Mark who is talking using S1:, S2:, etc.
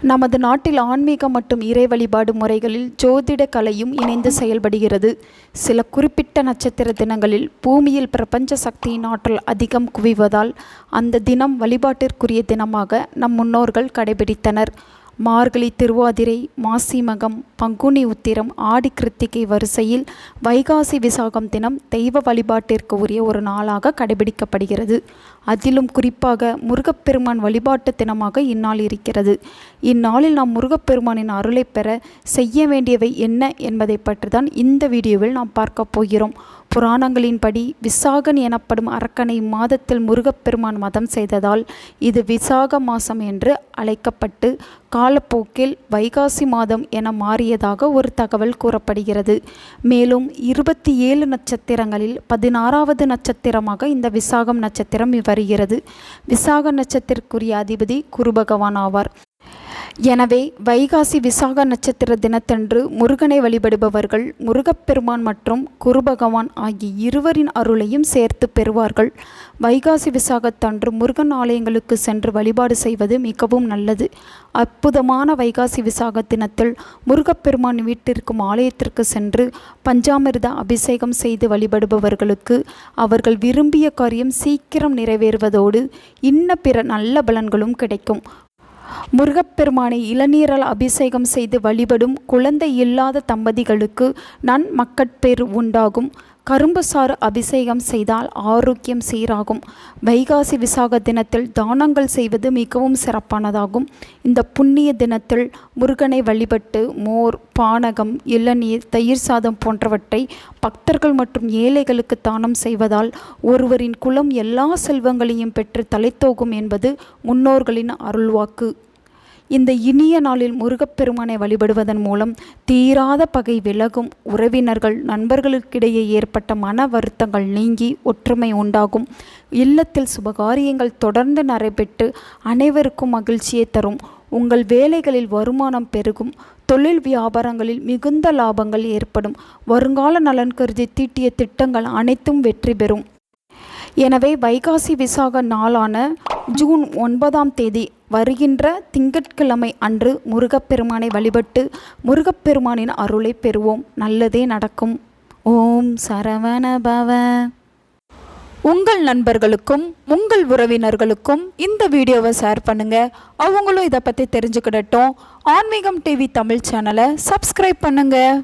S1: நமது நாட்டில் ஆன்மீகம் மற்றும் இறை வழிபாடு முறைகளில் ஜோதிட கலையும் இணைந்து செயல்படுகிறது. சில குறிப்பிட்ட நட்சத்திர தினங்களில் பூமியில் பிரபஞ்ச சக்தியின் ஆற்றல் அதிகம் குவிவதால் அந்த தினம் வழிபாட்டிற்குரிய தினமாக நம் முன்னோர்கள் கடைபிடித்தனர். மார்கழி திருவாதிரை மாசி மகம் பங்குனி உத்திரம் ஆடி கிருத்திகை வரிசையில் வைகாசி விசாகம் தினம் தெய்வ வழிபாட்டிற்கு உரிய ஒரு நாளாக கடைபிடிக்கப்படுகிறது. அதிலும் குறிப்பாக முருகப்பெருமான் வழிபாட்டு தினமாக இந்நாள் இருக்கிறது. இந்நாளில் நாம் முருகப்பெருமானின் அருளை பெற செய்ய வேண்டியவை என்ன என்பதை பற்றி தான் இந்த வீடியோவில் நாம் பார்க்க போகிறோம். புராணங்களின்படி விசாகன் எனப்படும் அரக்கனை மாதத்தில் முருகப்பெருமான் மதம் செய்ததால் இது விசாக மாசம் என்று அழைக்கப்பட்டு காலப்போக்கில் வைகாசி மாதம் என மாறியதாக ஒரு தகவல் கூறப்படுகிறது. மேலும் இருபத்தி ஏழு நட்சத்திரங்களில் பதினாறாவது நட்சத்திரமாக இந்த விசாகம் நட்சத்திரம் வருகிறது விசாக நட்சத்திரக்குரிய அதிபதி குரு பகவான் ஆவார். எனவே வைகாசி விசாக நட்சத்திர தினத்தன்று முருகனை வழிபடுபவர்கள் முருகப்பெருமான் மற்றும் குருபகவான் ஆகிய இருவரின் அருளையும் சேர்த்து பெறுவார்கள். வைகாசி விசாகத்தன்று முருகன் ஆலயங்களுக்கு சென்று வழிபாடு செய்வது மிகவும் நல்லது. அற்புதமான வைகாசி விசாக தினத்தில் முருகப்பெருமான் வீட்டிற்கும் ஆலயத்திற்கு சென்று பஞ்சாமிர்த அபிஷேகம் செய்து வழிபடுபவர்களுக்கு அவர்கள் விரும்பிய காரியம் சீக்கிரம் நிறைவேறுவதோடு இன்ன பிற நல்ல பலன்களும் கிடைக்கும். முருகப்பெருமானை இளநீரால் அபிஷேகம் செய்து வழிபடும் குழந்தை இல்லாத தம்பதிகளுக்கு நன் மக்கட்பேறு உண்டாகும். கரும்பு சாறு அபிஷேகம் செய்தால் ஆரோக்கியம் சீராகும். வைகாசி விசாக தினத்தில் தானங்கள் செய்வது மிகவும் சிறப்பானதாகும். இந்த புண்ணிய தினத்தில் முருகனை வழிபட்டு மோர் பானகம் இளநீர் தயிர் சாதம் போன்றவற்றை பக்தர்கள் மற்றும் ஏழைகளுக்கு தானம் செய்வதால் ஒருவரின் குலம் எல்லா செல்வங்களையும் பெற்று தலைத்தோகும் என்பது முன்னோர்களின் அருள்வாக்கு. இந்த இனிய நாளில் முருகப்பெருமானை வழிபடுவதன் மூலம் தீராத பகை விலகும் உறவினர்கள் நண்பர்களுக்கிடையே ஏற்பட்ட மன வருத்தங்கள் நீங்கி ஒற்றுமை உண்டாகும். இல்லத்தில் சுபகாரியங்கள் தொடர்ந்து நடைபெற்று அனைவருக்கும் மகிழ்ச்சியை தரும். உங்கள் வேலைகளில் வருமானம் பெருகும். தொழில் வியாபாரங்களில் மிகுந்த லாபங்கள் ஏற்படும். வருங்கால நலன் கருதி தீட்டிய திட்டங்கள் அனைத்தும் வெற்றி பெறும். எனவே வைகாசி விசாக நாளான ஜூன் ஒன்பதாம் தேதி வருகின்ற திங்கட்கிழமை அன்று முருகப்பெருமானை வழிபட்டு முருகப்பெருமானின் அருளை பெறுவோம். நல்லதே நடக்கும். ஓம் சரவண பவ உங்கள் நண்பர்களுக்கும் உங்கள் உறவினர்களுக்கும் இந்த வீடியோவை ஷேர் பண்ணுங்கள் அவங்களும் இதை பற்றி தெரிஞ்சுக்கிடட்டும். ஆன்மீகம் டிவி தமிழ் சேனலை சப்ஸ்கிரைப் பண்ணுங்கள்